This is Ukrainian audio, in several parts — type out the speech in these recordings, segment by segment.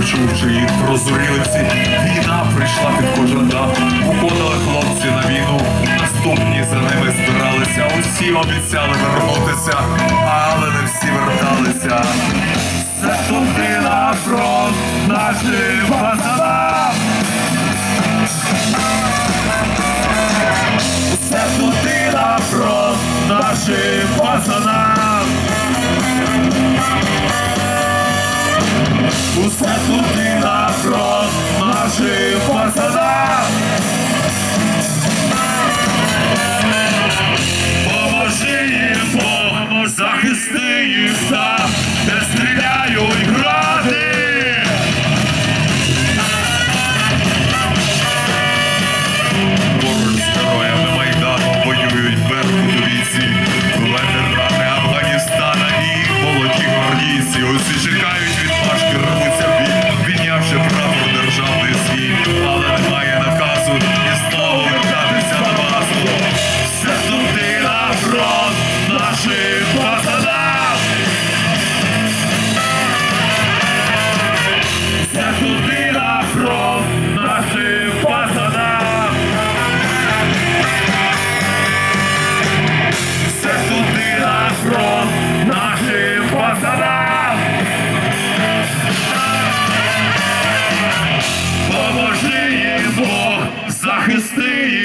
почувши їх прозорілиці, війна прийшла під кожен дах, уходили хлопці на війну, наступні за ними збиралися, усі обіцяли вернутися, але не всі верталися. Це туди на фронт нашим пацанам! Це туди на фронт нашим пацанам! Захисти сам, де стріляють гради! stay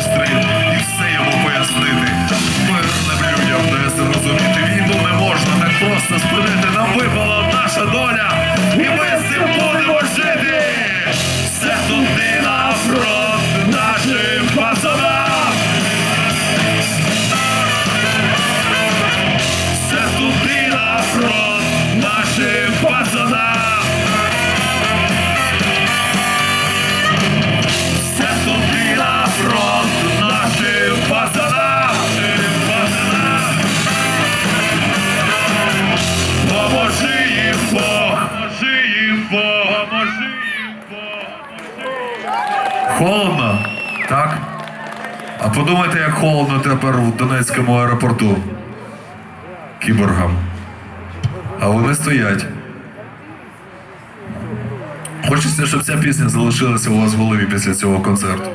sus. Холодно, так? А подумайте, як холодно тепер в Донецькому аеропорту. Кіборгам. А вони стоять. Хочеться, щоб ця пісня залишилася у вас в голові після цього концерту.